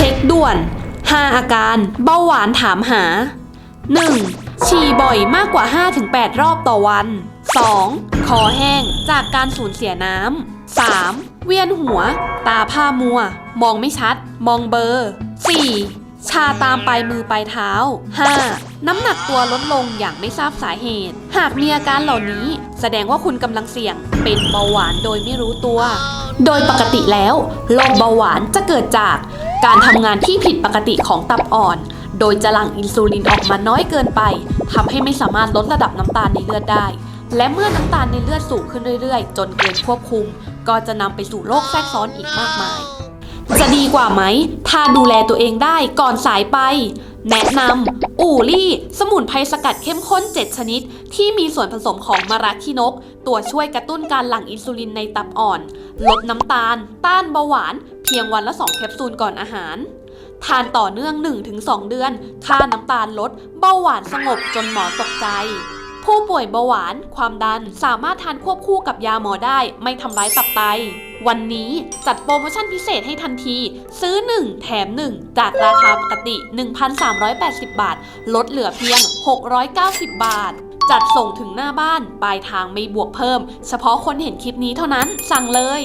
เช็คด่วน 5 อาการ เบาหวานถามหา 1. ฉี่บ่อยมากกว่า 5-8 รอบต่อวัน 2. คอแห้งจากการสูญเสียน้ำ 3. เวียนหัว ตาผ้ามัว มองไม่ชัด มองเบลอร์ 4. ชาตามปลายมือปลายเท้า 5. น้ำหนักตัวลดลงอย่างไม่ทราบสาเหตุ หากมีอาการเหล่านี้ แสดงว่าคุณกำลังเสี่ยง เป็นเบาหวานโดยไม่รู้ตัว โดยปกติแล้วโรคเบาหวานจะเกิดจาก การทำงานที่ผิดปกติของตับอ่อน โดยจะหลั่งอินซูลินออกมาน้อยเกินไปทำให้ไม่สามารถลดระดับน้ำตาลในเลือดได้ และเมื่อน้ำตาลในเลือดสูงขึ้นเรื่อยๆ จนเกินควบคุม ก็จะนำไปสู่โรคแทรกซ้อนอีกมากมาย จะดีกว่าไหม ถ้าดูแลตัวเองได้ก่อนสายไป แนะนำอู่ลี่ สมุนไพรสกัดเข้มข้น 7 ชนิด ที่มีส่วนผสมของมะระขี้นก ตัวช่วยกระตุ้นการหลั่งอินซูลินในตับอ่อน ลดน้ำตาล ต้านเบาหวาน เพียงวันละ 2 แคปซูลก่อนอาหาร ทานต่อเนื่อง 1-2 เดือน ค่าน้ำตาลลด เบาหวานสงบจนหมอตกใจ ผู้ป่วยเบาหวาน ความดันสามารถทานควบคู่กับยาหมอได้ ไม่ทำร้ายตับไต วันนี้จัดโปรโมชั่นพิเศษให้ทันที ซื้อ 1 แถม 1 จากราคาปกติ 1,380 บาท ลดเหลือเพียง 690 บาทจัดส่งถึงหน้าบ้าน ปลายทางไม่บวกเพิ่ม เฉพาะคนเห็นคลิปนี้เท่านั้น สั่งเลย